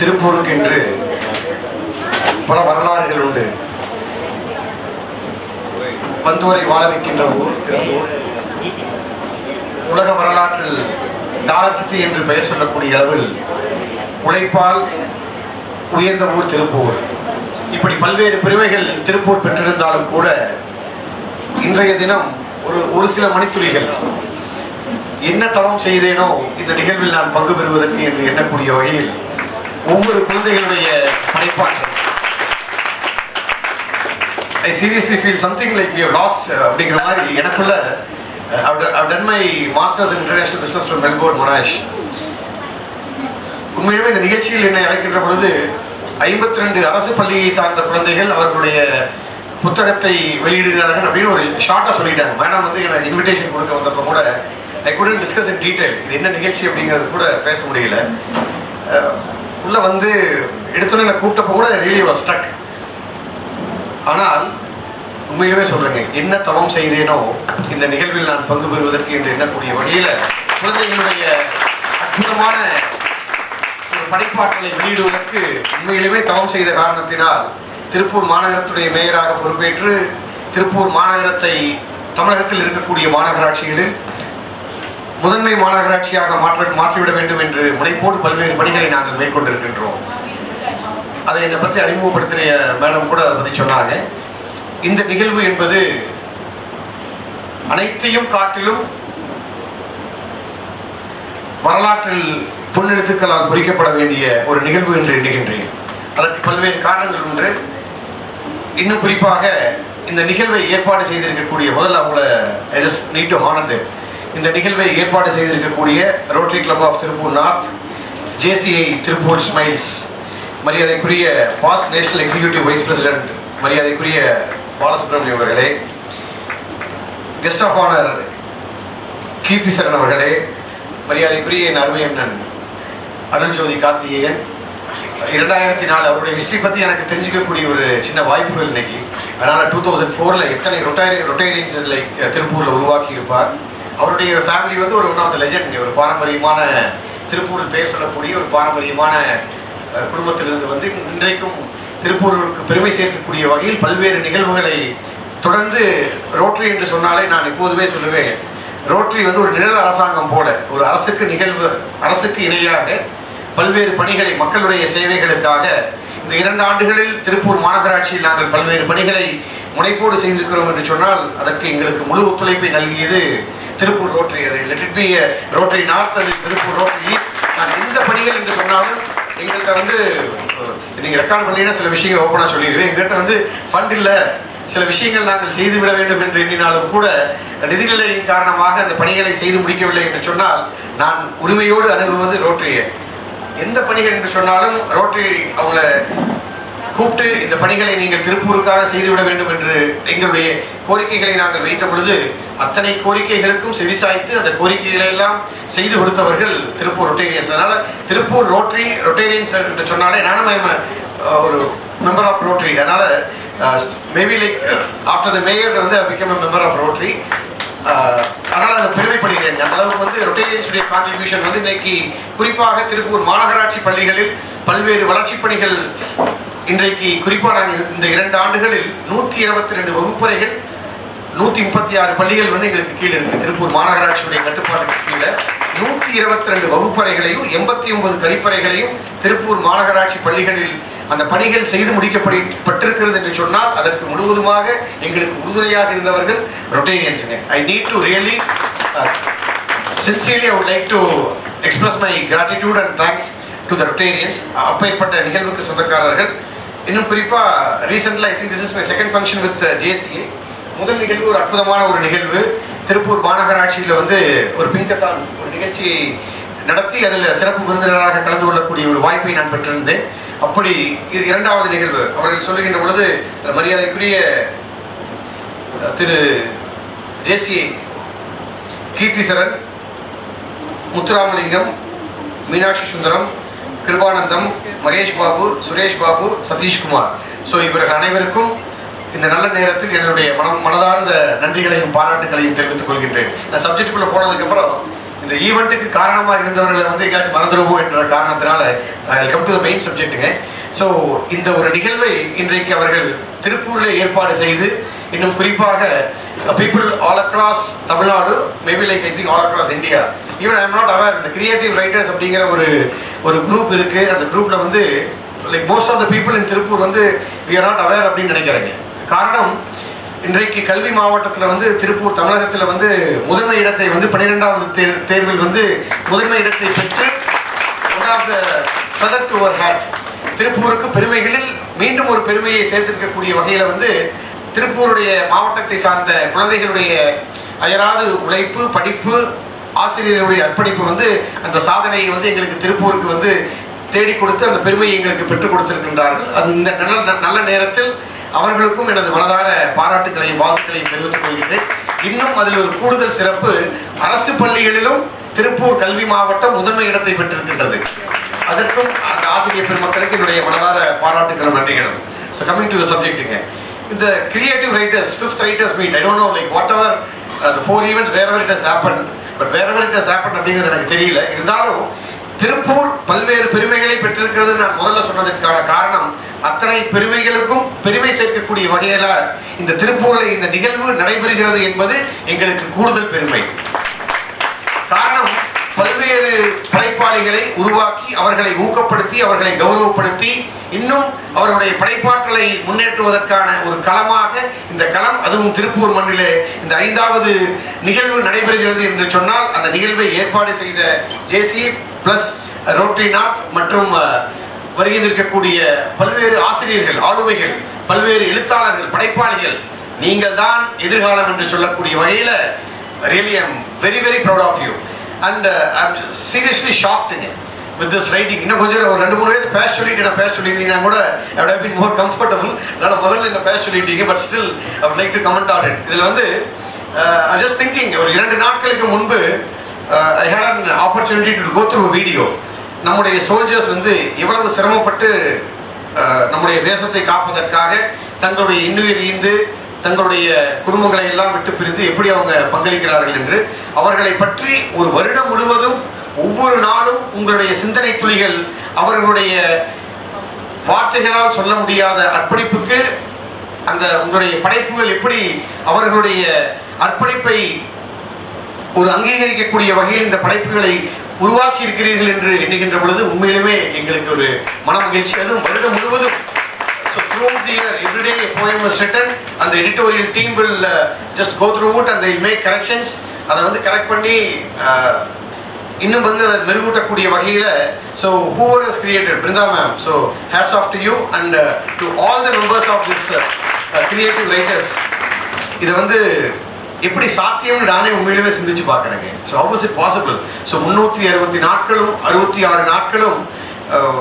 திருப்பூருக்கு என்று பல வரலாறுகள் உண்டு. வந்தோரை வாழ வைக்கின்ற ஊர் திருப்பூர் உலக வரலாற்றில் டாலர் சிட்டி என்று பெயர் சொல்லக்கூடிய அளவில் உழைப்பால் உயர்ந்த ஊர் திருப்பூர். இப்படி பல்வேறு பெருமைகள் திருப்பூர் பெற்றிருந்தாலும் கூட இன்றைய தினம் ஒரு ஒரு சில மணித்துளிகள் என்ன தவம் செய்தேனோ இந்த நிகழ்வில் நான் பங்கு பெறுவதற்கு என்று எண்ணக்கூடிய வகையில் ஒவ்வொரு குழந்தைகளுடைய படைப்பாற்றல். I seriously feel something like you lost அப்படிங்கிற மாதிரி எனக்குள்ள uh, I've done my masters in international business from Melbourne, Monash. உண்மையுமே இந்த நிகழ்ச்சியில் என்னை அழைக்கின்ற பொழுது ஐம்பத்தி ரெண்டு அரசு பள்ளியை சார்ந்த குழந்தைகள் அவர்களுடைய புத்தகத்தை வெளியிடுகிறார்கள் அப்படின்னு ஒரு ஷார்ட்டாக சொல்லிட்டாங்க. மேடம் வந்து எனக்கு இன்விடேஷன் கொடுக்க வந்தப்போ கூட I couldn't discuss in detail இது என்ன நிகழ்ச்சி அப்படிங்கிறது கூட பேச முடியல. Uh, உள்ள வந்து எடுத்தோன்னே என்னை கூப்பிட்டப்போ கூட ரியலி வாஸ் ஸ்டக் ஆனால் உண்மையிலுமே சொல்றேங்க என்ன தவம் செய்தேனோ இந்த நிகழ்வில் நான் பங்கு பெறுவதற்கு என்று எண்ணக்கூடிய வழியில குழந்தைகளுடைய அற்புதமான ஒரு படைப்பாற்றலை வெளியிடுவதற்கு உண்மையிலுமே தவம் செய்த காரணத்தினால் திருப்பூர் மாநகரத்துடைய மேயராக பொறுப்பேற்று திருப்பூர் மாநகரத்தை தமிழகத்தில் இருக்கக்கூடிய மாநகராட்சிகளில் முதன்மை மாநகராட்சியாக மாற்ற மாற்றிவிட வேண்டும் என்று முனைப்போடு பல்வேறு பணிகளை நாங்கள் மேற்கொண்டிருக்கின்றோம். அதை என்னை பற்றி அறிமுகப்படுத்திய மேடம் கூட அதை பற்றி சொன்னாங்க. இந்த நிகழ்வு என்பது அனைத்தையும் காட்டிலும் வரலாற்றில் பொன்னெழுத்துக்களால் குறிக்கப்பட வேண்டிய ஒரு நிகழ்வு என்று எண்ணுகின்றேன். அதற்கு பல்வேறு காரணங்கள் உண்டு. இன்னும் குறிப்பாக இந்த நிகழ்வை ஏற்பாடு செய்திருக்கக்கூடிய முதல்ல அவங்கள I just need to honour இந்த நிகழ்வை ஏற்பாடு செய்திருக்கக்கூடிய rotary club of Tiruppur north JCI Tiruppur smiles மரியாதைக்குரிய past national executive vice president மரியாதைக்குரிய பாலசுப்ரமணியம் அவர்களே கெஸ்ட் ஆஃப் ஆனர் கீர்த்திசரன் அவர்களே மரியாதைக்குரிய என் அருமை அண்ணன் அருள்ஜோதி கார்த்திகேயன். இரண்டாயிரத்தி நாலு அவருடைய ஹிஸ்ட்ரி பற்றி எனக்கு தெரிஞ்சுக்கக்கூடிய ஒரு சின்ன வாய்ப்புகள் இன்னைக்கு. அதனால் டூ தௌசண்ட் ஃபோரில் எத்தனை ரொட்டேரி ரொட்டேரியன்ஸ் லைக் திருப்பூரில் உருவாக்கி இருப்பார் அவருடைய ஃபேமிலி வந்து ஒரு ஒன் ஆஃப் த லெஜண்ட் ஒரு பாரம்பரியமான திருப்பூரில் பேர் சொல்லக்கூடிய ஒரு பாரம்பரியமான குடும்பத்திலிருந்து வந்து இன்றைக்கும் திருப்பூருக்கு பெருமை சேர்க்கக்கூடிய வகையில் பல்வேறு நிகழ்வுகளை தொடர்ந்து ரோட்டரி என்று சொன்னாலே நான் எப்போதுமே சொல்லுவேன். ரோட்டரி வந்து ஒரு நிழல் அரசாங்கம் போல ஒரு அரசுக்கு நிகழ்வு அரசுக்கு இணையாக பல்வேறு பணிகளை மக்களுடைய சேவைகளுக்காக இந்த இரண்டு ஆண்டுகளில் திருப்பூர் மாநகராட்சியில் நாங்கள் பல்வேறு பணிகளை முனைப்போடு செய்திருக்கிறோம் என்று சொன்னால் அதற்கு எங்களுக்கு முழு ஒத்துழைப்பை நல்கியது திருப்பூர் ரோட்டரி அதை let it be rotary north அது திருப்பூர் ரோட்டரி ஈஸ்ட் நான் எந்த பணிகள் என்று சொன்னாலும் எங்கள்கிட்ட வந்து நீங்கள் ரெக்கார்ட் பண்ணீங்கன்னா சில விஷயங்கள் ஓப்பனாக சொல்லிடுவேன். எங்கள்கிட்ட வந்து ஃபண்ட் இல்லை. சில விஷயங்கள் நாங்கள் செய்துவிட வேண்டும் என்று எண்ணினாலும் கூட நிதிநிலையின் காரணமாக அந்த பணிகளை செய்து முடிக்கவில்லை என்று சொன்னால் நான் உரிமையோடு அணுகுவது ரோட்டரியை. எந்த பணிகள் என்று சொன்னாலும் ரோட்டரி அவங்கள கூப்பிட்டு இந்த பணிகளை நீங்கள் திருப்பூருக்காக செய்துவிட வேண்டும் என்று எங்களுடைய கோரிக்கைகளை நாங்கள் வைத்த பொழுது அத்தனை கோரிக்கைகளுக்கும் செவிசாய்த்து அந்த கோரிக்கைகளை எல்லாம் செய்து கொடுத்தவர்கள் திருப்பூர் ரொட்டேரியன்ஸ். அதனால திருப்பூர் ரோட்டரி ரொட்டேரியன்ஸ் என்று சொன்னாலே நானும் uh, ஒரு மெம்பர் ஆஃப் ரோட்டரி அதனால maybe like after the mayor வந்து பிகம் மெம்பர் ஆஃப் ரோட்டரி அதனால் அதை பெருமைப்படுகிறேன். அந்த அளவுக்கு வந்து ரொட்டேரியன்ஸுடைய கான்ட்ரிபியூஷன் வந்து இன்னைக்கு குறிப்பாக திருப்பூர் மாநகராட்சி பள்ளிகளில் பல்வேறு வளர்ச்சிப் பணிகள் இன்றைக்கு குறிப்பாக நாங்கள் இந்த இரண்டு ஆண்டுகளில் நூற்றி இருபத்தி ரெண்டு வகுப்பறைகள் நூற்றி முப்பத்தி ஆறு பள்ளிகள் வந்து எங்களுக்கு கீழே இருக்குது திருப்பூர் மாநகராட்சியுடைய கட்டுப்பாட்டுக்கு கீழே நூற்றி இருபத்தி ரெண்டு வகுப்பறைகளையும் எண்பத்தி ஒன்பது கழிப்பறைகளையும் திருப்பூர் மாநகராட்சி பள்ளிகளில் அந்த பணிகள் செய்து முடிக்கப்பட்டிருக்கிறது என்று சொன்னால் அதற்கு முழுவதுமாக எங்களுக்கு உறுதுணையாக இருந்தவர்கள் ரொட்டேரியன்ஸுங்க I need to really sincerely I would like to express my gratitude and thanks to the rotarians uh, அப்பேற்பட்ட நிகழ்வுக்கு சொந்தக்காரர்கள் இன்னும் குறிப்பாக ரீசெண்டில் I think this is my second function with JCA முதல் நிகழ்வு ஒரு அற்புதமான ஒரு நிகழ்வு. திருப்பூர் மாநகராட்சியில் வந்து ஒரு பிங்கத்தான் ஒரு நிகழ்ச்சி நடத்தி அதில் சிறப்பு விருந்தினராக கலந்து கொள்ளக்கூடிய ஒரு வாய்ப்பை நான் பெற்றிருந்தேன். அப்படி இது இரண்டாவது நிகழ்வு. அவர்கள் சொல்லுகின்ற பொழுது மரியாதைக்குரிய திரு தேசிய கீர்த்திசரன் முத்துராமலிங்கம் மீனாட்சி சுந்தரம் கிருபானந்தம் மகேஷ் பாபு சுரேஷ் பாபு சதீஷ்குமார் ஸோ இவர்கள் அனைவருக்கும் இந்த நல்ல நேரத்தில் என்னுடைய மனம் மனதார்ந்த நன்றிகளையும் பாராட்டுகளையும் தெரிவித்துக் கொள்கின்றேன். நான் சப்ஜெக்டுக்குள்ளே போனதுக்கப்புறம் இந்த ஈவெண்ட்டுக்கு காரணமாக இருந்தவர்களை வந்து எங்கேயாச்சும் மறந்துடுவோம் என்ற காரணத்தினால கம் டு த மெயின் சப்ஜெக்ட்டுங்க ஸோ இந்த ஒரு நிகழ்வை இன்றைக்கு அவர்கள் திருப்பூரில் ஏற்பாடு செய்து இன்னும் குறிப்பாக people all across Tamil Nadu maybe like I think all across India even I am not aware இந்த கிரியேட்டிவ் ரைட்டர்ஸ் அப்படிங்கிற ஒரு ஒரு குரூப் இருக்கு. அந்த குரூப்ல வந்து like most of the people in Tiruppur வந்து வி ஆர் நாட் அவேர் அப்படின்னு நினைக்கிறாங்க. காரணம் இன்றைக்கு கல்வி மாவட்டத்தில் வந்து திருப்பூர் தமிழகத்தில் வந்து முதன்மை இடத்தை வந்து பன்னிரெண்டாவது தேர் தேர்வில் வந்து முதன்மை இடத்தை பெற்று ஒன் ஆஃப் டு ஹேட். திருப்பூருக்கு பெருமைகளில் மீண்டும் ஒரு பெருமையை சேர்த்திருக்கக்கூடிய வகையில் வந்து திருப்பூருடைய மாவட்டத்தை சார்ந்த குழந்தைகளுடைய அயராது உழைப்பு படிப்பு ஆசிரியர்களுடைய அர்ப்பணிப்பு வந்து அந்த சாதனையை வந்து எங்களுக்கு திருப்பூருக்கு வந்து தேடி கொடுத்து அந்த பெருமையை எங்களுக்கு பெற்றுக் கொடுத்திருக்கின்றார்கள். அது இந்த நல்ல நல்ல நேரத்தில் அவர்களுக்கும் எனது மனதார பாராட்டுகளையும் வாழ்த்துக்களையும் தெரிவித்துக் கொள்கிறேன். இன்னும் அதில் ஒரு கூடுதல் சிறப்பு அரசு பள்ளிகளிலும் திருப்பூர் கல்வி மாவட்டம் முதன்மை இடத்தை பெற்றிருக்கின்றது. அதற்கும் அந்த ஆசிரியர் பெருமக்களுக்கு என்னுடைய மனதார பாராட்டுகளும் நன்றிகளும். ஸோ கமிங் டு த சப்ஜெக்ட்டுங்க இந்த creative writers fifth writers meet I don't know like whatever அந்த ஃபோர் ஈவெண்ட்ஸ் வேற ever it has happen but வேற எவர் இட் ஹஸ் ஹேப்பன் அப்படிங்கிறது எனக்கு தெரியல. இருந்தாலும் திருப்பூர் பல்வேறு பெருமைகளை பெற்றிருக்கிறது நான் முதல்ல சொன்னதற்கான காரணம் அத்தனை பெருமைகளுக்கும் பெருமை சேர்க்கக்கூடிய வகையில இந்த திருப்பூரில் இந்த நிகழ்வு நடைபெறுகிறது என்பது எங்களுக்கு கூடுதல் பெருமை. பல்வேறு படைப்பாளிகளை உருவாக்கி அவர்களை ஊக்கப்படுத்தி அவர்களை கௌரவப்படுத்தி இன்னும் அவர்களுடைய படைப்பாற்றலை முன்னேற்றுவதற்கான ஒரு களமாக இந்த களம் அதுவும் திருப்பூர் மண்ணிலே இந்த ஐந்தாவது நிகழ்வு நடைபெறுகிறது என்று சொன்னால் அந்த நிகழ்வை ஏற்பாடு செய்த ஜேசி பிளஸ் ரோட்டரி நாட் மற்றும் வருகின்றிருக்கக்கூடிய வருகை இருக்கக்கூடிய பல்வேறு ஆசிரியர்கள் ஆளுமைகள் பல்வேறு எழுத்தாளர்கள் படைப்பாளிகள் நீங்கள் தான் எதிர்காலம் என்று சொல்லக்கூடிய வகையில் really I'm very very proud of you and I'm seriously ஷாக்டுங்க with this writing இன்னும் கொஞ்சம் ஒரு ரெண்டு மூணு பேர் பேச சொல்லிட்டு நான் பேச சொல்லியிருந்தீங்கன்னா கூட I would been more comfortable அதனால் முதல்ல என்ன பேச சொல்லிட்டீங்க but still I like to comment on it இதில் வந்து ஐ ஜஸ்ட் திங்கிங் ஒரு இரண்டு நாட்களுக்கு முன்பு I had an opportunity to go through video நம்முடைய சோல்ஜர்ஸ் வந்து எவ்வளவு சிரமப்பட்டு uh, நம்முடைய தேசத்தை காப்பதற்காக தங்களுடைய இன்னுயிர் ஈந்து தங்களுடைய குடும்பங்களை எல்லாம் விட்டு பிரிந்து எப்படி அவங்க பங்களிக்கிறார்கள் என்று அவர்களை பற்றி ஒரு வருடம் முழுவதும் ஒவ்வொரு நாளும் உங்களுடைய சிந்தனை துளிகள் அவர்களுடைய வார்த்தைகளால் சொல்ல முடியாத அர்ப்பணிப்புக்கு அந்த உங்களுடைய படைப்புகள் எப்படி அவர்களுடைய அர்ப்பணிப்பை ஒரு அங்கீகரிக்கக்கூடிய வகையில் இந்த படைப்புகளை உருவாக்கி இருக்கிறீர்கள் என்று எண்ணுகின்ற பொழுது உண்மையிலுமே எங்களுக்கு ஒரு மன மகிழ்ச்சி. அதுவும் வருடம் முழுவதும் throughout the year, every day a poem was written and the editorial team will uh, just go through it and they will make corrections. அதை வந்து கரெக்ட் பண்ணி uh, இன்னும் வந்து அதை மெருகூட்டக்கூடிய வகையில் so whoever is created Brinda ma'am so hats off to you and to all the members of this creative writers இதை வந்து எப்படி சாத்தியம்னு நானே உண்மையிலுமே சிந்திச்சு பார்க்குறேங்க so how it possible so முந்நூற்றி அறுபத்தி நாட்களும் அறுபத்தி ஆறு நாட்களும் uh,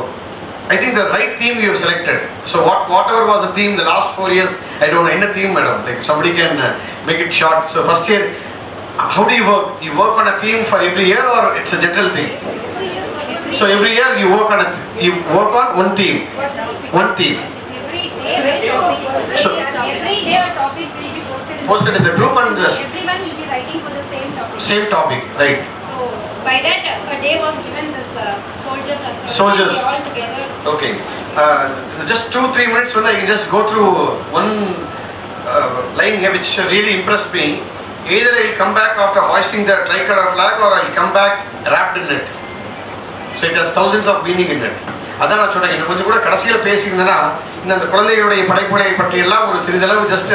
I think the right theme you have selected. So what, whatever was the theme, the last four years, I don't know, any theme, madam. Like somebody can uh, make it short. So first year, uh, how do you work? You work on a theme for every year, or it's a general thing? So every year you work on a th- you work on one theme, one theme. So every day a topic will be posted. Posted in the group and everyone will be writing for the same topic. Same topic, right? So by that a day was given soldiers. Soldiers. All together. Okay. Uh, just two, three minutes when I can just go through one uh, line here which really impressed me. Either I'll come back after hoisting the tricolor flag or I'll come back wrapped in it. So it has thousands of meaning in it. அதான் நான் சொன்னேன் இன்னும் கொஞ்சம் கூட கடைசியில் பேசியிருந்தேன்னா இன்னும் அந்த குழந்தைகளுடைய படைப்புகளை பற்றி எல்லாம் ஒரு சிறிதளவு ஜஸ்ட்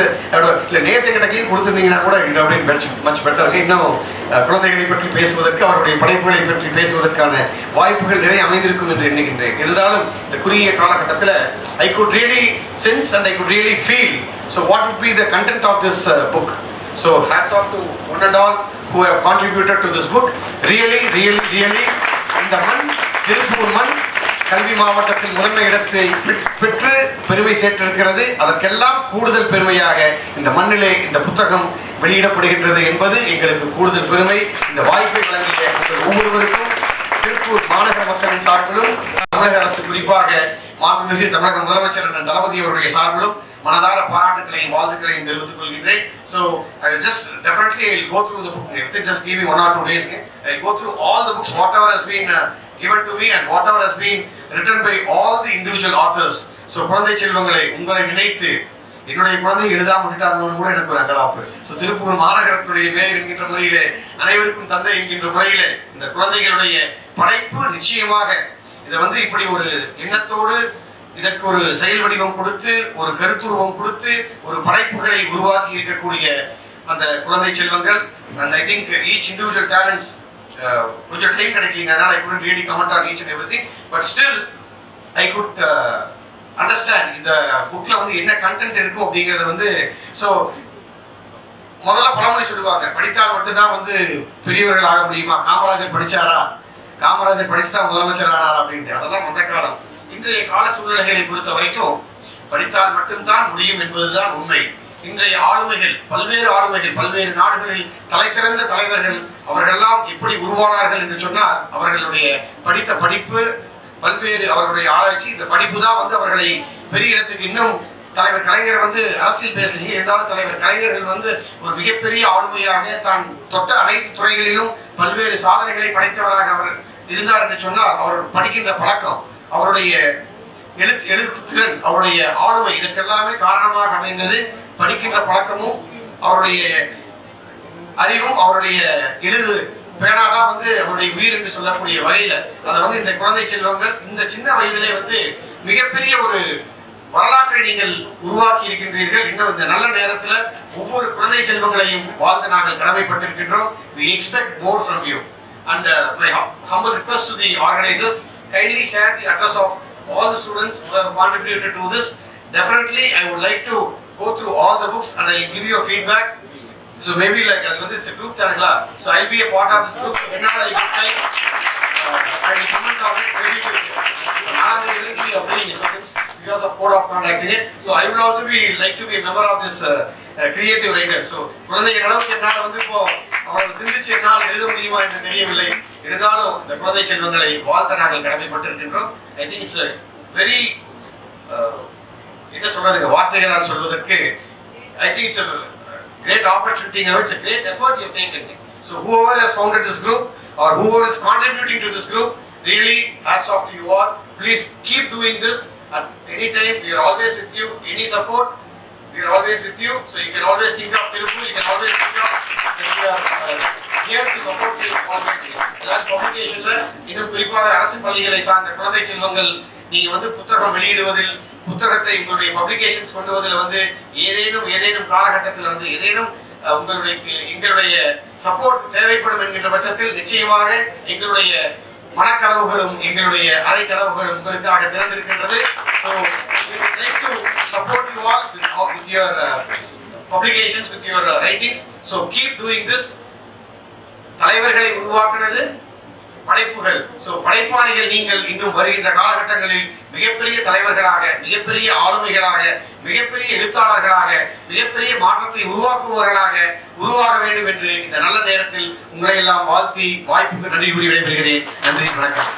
இல்லை நேற்று கிட்ட கொடுத்துருந்தீங்கன்னா கூட இது அப்படின்னு மச் மச் இன்னும் குழந்தைகளை பற்றி பேசுவதற்கு அவருடைய படைப்புகளை பற்றி பேசுவதற்கான வாய்ப்புகள் நிறைய அமைந்திருக்கும் என்று எண்ணுகின்றேன். இருந்தாலும் இந்த குறுகிய காலகட்டத்தில் I could really sense and I could really feel so what would be the content of this book so hats off to one and all who have contributed to this book really really really இந்த மண் திருப்பூர் மண் கல்வி மாவட்டத்தில் முதன்மை இடத்தை பெற்று பெருமை சேர்த்திருக்கிறது. அதற்கெல்லாம் கூடுதல் பெருமையாக இந்த மண்ணிலே இந்த புத்தகம் வெளியிடப்படுகின்றது என்பது எங்களுக்கு கூடுதல் பெருமை. இந்த வாய்ப்பை வழங்கிய ஒவ்வொருவருக்கும் திருப்பூர் மாநகர மக்களின் சார்பிலும் தமிழக அரசு குறிப்பாக மாண்புமிகு தமிழக முதலமைச்சர் என்ற தளபதி அவருடைய சார்பிலும் மனதார பாராட்டுகளையும் வாழ்த்துக்களையும் தெரிவித்துக் கொள்கின்றேன். So I just definitely I go through the book just give one or two days I go through all the books whatever has been given to me and whatever has been written by all the individual authors. So குழந்தை செல்வங்களை உங்களை நினைத்து என்னுடைய குழந்தை எழுதாம விட்டுட்டாங்கன்னு கூட எனக்கு ஒரு அங்கலாப்பு. ஸோ திருப்பூர் மாநகரத்துடைய மேயர் என்கின்ற முறையிலே அனைவருக்கும் தந்தை என்கின்ற முறையிலே இந்த குழந்தைகளுடைய படைப்பு நிச்சயமாக இதை வந்து இப்படி ஒரு எண்ணத்தோடு இதற்கு ஒரு செயல் வடிவம் கொடுத்து ஒரு கருத்துருவம் கொடுத்து ஒரு படைப்புகளை உருவாக்கி இருக்கக்கூடிய அந்த குழந்தை செல்வங்கள். And I think each individual talents Uh, கொஞ்சம் டைம் கிடைக்கலங்க. அதனால I could really comment on each and every thing but still I could understand இந்த புக்ல வந்து என்ன கண்டென்ட் இருக்கும் அப்படிங்கறது வந்து ஸோ முதல்ல பழமொழி சொல்லுவாங்க. படித்தால் மட்டும்தான் வந்து பெரியவர்கள் ஆக முடியுமா? காமராஜர் படிச்சாரா? காமராஜர் படிச்சுதான் முதலமைச்சர் ஆனார் அப்படின்ட்டு. அதெல்லாம் அந்த காலம். இன்றைய கால சூழ்நிலைகளை பொறுத்த வரைக்கும் படித்தால் மட்டும்தான் முடியும் என்பதுதான் உண்மை. இன்றைய ஆளுமைகள் பல்வேறு ஆளுமைகள் பல்வேறு நாடுகளில் தலை சிறந்த தலைவர்கள் அவர்களெல்லாம் எப்படி உருவானார்கள் என்று சொன்னால் அவர்களுடைய படித்த படிப்பு பல்வேறு அவர்களுடைய ஆராய்ச்சி இந்த படிப்பு தான் வந்து அவர்களை பெரிய இடத்துக்கு இன்னும் தலைவர் கலைஞர் வந்து அரசியல் பேசலையே இருந்தாலும் தலைவர் கலைஞர்கள் வந்து ஒரு மிகப்பெரிய ஆளுமையாக தான் தொட்ட அனைத்து துறைகளிலும் பல்வேறு சாதனைகளை படைத்தவராக அவர் இருந்தார் என்று சொன்னால் அவர் படிக்கின்ற பழக்கம் அவருடைய எழுத்து எழுத்து திறன் அவருடைய ஆளுமை இதற்கெல்லாமே காரணமாக அமைந்தது படிக்கின்ற பழக்கமும் அவருடைய அறிவும் அவருடைய எழுது பேனாதான் வந்து அவருடைய உயிர் என்று சொல்லக்கூடிய வகையில. அதை வந்து இந்த குழந்தை செல்வங்கள் இந்த சின்ன வயதிலே வந்து மிகப்பெரிய ஒரு வரலாற்றை நீங்கள் உருவாக்கி இருக்கின்றீர்கள். இன்னும் இந்த நல்ல நேரத்துல ஒவ்வொரு குழந்தை செல்வங்களையும் வாழ்ந்து நாங்கள் கடமைப்பட்டிருக்கின்றோம். We expect more from you and my humble request to the organisers kindly share the address of all of all the students who have contributed to this. Definitely i would like to go through all the books and i'll give you a feedback so maybe like அது வந்து it's a group தானுங்களா so i'll be a part of this group whenever i get time uh, i will comment on it maybe நாலாவது இலக்கிய be filling instructions because of code of conduct here. So I would also be like to be a member of this uh, uh, creative writers. So குழந்தைகள் அளவுக்கு என்னால் வந்து இப்போ அவர்கள் சிந்திச்சு என்னால் எழுத முடியுமா என்று தெரியவில்லை இருந்தாலும் இந்த குழந்தை செல்வங்களை வாழ்த்த நாங்கள் கடமைப்பட்டிருக்கின்றோம் ஐ திங்க் இட்ஸ் வெரி என்ன சொல்றதுங்க வார்த்தைகளால் சொல்வதற்கு I think it's great ஆப்பர்ச்சுனிட்டிங்கிறோட it's great effort you taken so whoever has founded this group or whoever is contributing to this group really hats off you are please keep doing this at any time we are always with you any support we are always with you. So you can always think of Tirupur, you can always think of that we are uh, here to இன்னும் குறிப்பாக அரசு பள்ளிகளை சார்ந்த குழந்தை செல்வங்கள் நீங்க வந்து புத்தகம் வெளியிடுவதில் புத்தகத்தை உங்களுடைய பப்ளிகேஷன்ஸ் கொண்டு வருவதில் வந்து ஏதேனும் ஏதேனும் காலகட்டத்தில் வந்து ஏதேனும் உங்களுடைய எங்களுடைய சப்போர்ட் தேவைப்படும் என்கின்ற பட்சத்தில் நிச்சயமாக எங்களுடைய மனக்கதவுகளும் எங்களுடைய அறை கதவுகளும் உங்களுக்காக திறந்திருக்கின்றது so to support you all with your publications with your writings so keep doing this தலைவர்களை உருவாக்குனது படைப்புகள். ஸோ படைப்பாளிகள் நீங்கள் இன்னும் வருகின்ற காலகட்டங்களில் மிகப்பெரிய தலைவர்களாக மிகப்பெரிய ஆளுமைகளாக மிகப்பெரிய எழுத்தாளர்களாக மிகப்பெரிய மாற்றத்தை உருவாக்குபவர்களாக உருவாக வேண்டும் என்று இந்த நல்ல நேரத்தில் உங்களை எல்லாம் வாழ்த்தி வாய்ப்புக்கு நன்றி கூறி விடைபெறுகிறேன். நன்றி வணக்கம்.